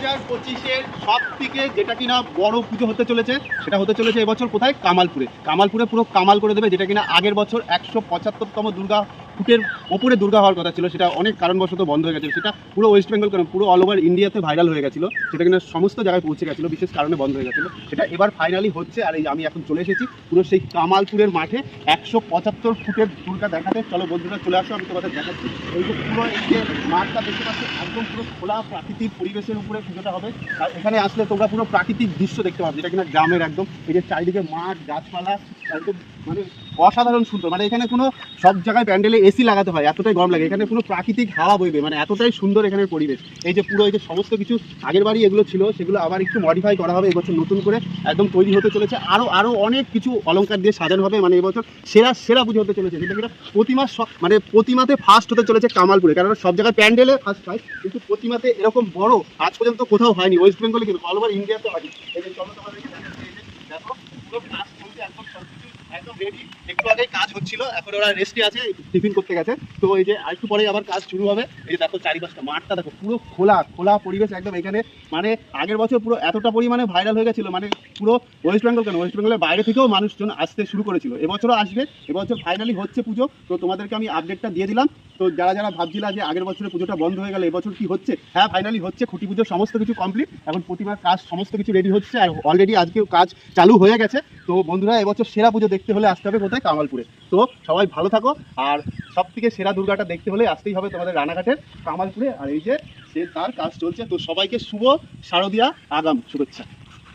হাজার পঁচিশের সব থেকে যেটা কিনা বড় পুজো হতে চলেছে, সেটা হতে চলেছে এবছর কোথায়? কামালপুরে। কামালপুরে পুরো কামাল করে দেবে, যেটা কিনা আগের বছর একশো পঁচাত্তরতম দুর্গা ফুটের ওপরে দুর্গা হওয়ার কথা ছিল, সেটা অনেক কারণবশত বন্ধ হয়ে গেছিল, সেটা পুরো ওয়েস্ট বেঙ্গল কেন, পুরো অল ওভার ইন্ডিয়াতে ভাইরাল হয়ে গেছিল, সেটা কিনা সমস্ত জায়গায় পৌঁছে গেছিল, বিশেষ কারণে বন্ধ হয়ে গেছিল, সেটা এবার ফাইনালি হচ্ছে, আর এই আমি এখন চলে এসেছি, পুরো সেই কামালপুরের মাঠে একশো পঁচাত্তর ফুটের দুর্গা দেখাতে। চলো বন্ধুরা চলে আসো, আমি তোমাদের দেখাচ্ছি। ওই যে পুরো এই যে মাঠটা দেখতে পাচ্ছি, একদম পুরো খোলা প্রাকৃতিক পরিবেশের উপরে পুজোটা হবে। আর এখানে আসলে তোমরা পুরো প্রাকৃতিক দৃশ্য দেখতে পাবে, যেটা কিনা গ্রামের একদম, এই যে চারিদিকে মাঠ, গাছপালা মানে অসাধারণ সুন্দর। মানে এখানে কোনো সব জায়গায় প্যান্ডেলে এসি লাগাতে হয়, এতটাই গরম লাগে। এখানে কোনো প্রাকৃতিক হাওয়া বইবে মানে এতটাই সুন্দর এখানের পরিবেশ। এই যে পুরো এই যে সমস্ত কিছু আগের বাড়ি এগুলো ছিল, সেগুলো আবার একটু মডিফাই করা হবে, এবছর নতুন করে একদম তৈরি হতে চলেছে। আরও আরও অনেক কিছু অলঙ্কার দিয়ে সাজানো হবে মানে এবছর সেরা সেরা পুজো হতে চলেছে। যেটা কিনা প্রতিমা মানে প্রতিমাতে ফার্স্ট হতে চলেছে কামালপুরে কারণ সব জায়গায় প্যান্ডেলে ফার্স্ট হয়, কিন্তু প্রতিমাতে এরকম বড় আজ পর্যন্ত কোথাও হয়নি। ওয়েস্ট বেঙ্গলে কিন্তু অল ওভার ইন্ডিয়াতে হয়নি। এই যে চলো তোমাদেরকে দেখাচ্ছি, এই যে দেখো পুরো কাজ চলছে একদম সবকিছু একটু আগে কাজ হচ্ছিল, এখন ওরা রেস্টে আছে টিফিন করতে গেছে। তো এই যে আরেকটু পরে আবার কাজ শুরু হবে। এই যে দেখো চারিপাশটা, মাঠটা দেখো, পুরো খোলা খোলা পরিবেশ একদম এখানে। মানে আগের বছর পুরো এতটা পরিমাণে ভাইরাল হয়ে গেছিল মানে পুরো ওয়েস্ট বেঙ্গল কেন? ওয়েস্ট বেঙ্গলের বাইরে থেকেও মানুষজন আসতে শুরু করেছিল। এবছরও আসবে, এবছর ফাইনালি হচ্ছে পুজো। তো তোমাদেরকে আমি আপডেটটা দিয়ে দিলাম। তো যারা যারা ভাবছিল যে আগের বছরে পুজোটা বন্ধ হয়ে গেল, এবছর কি হচ্ছে? হ্যাঁ ফাইনালি হচ্ছে, খুঁটি পুজোর সমস্ত কিছু কমপ্লিট এখন প্রতিমার কাজ সমস্ত কিছু রেডি হচ্ছে, আর অলরেডি আজকেও কাজ চালু হয়ে গেছে। তো বন্ধুরা, এবছর সেরা পুজো দেখতে হলে আসতে হবে কোথায়? কামালপুরে। তো সবাই ভালো থাকো, আর সব থেকে সেরা দুর্গাটা দেখতে হলে আসতেই হবে তোমাদের রানাঘাটের কামালপুরে। আর এই যে, সে তার কাজ চলছে। তো সবাইকে শুভ শারদিয়া আগাম শুভেচ্ছা।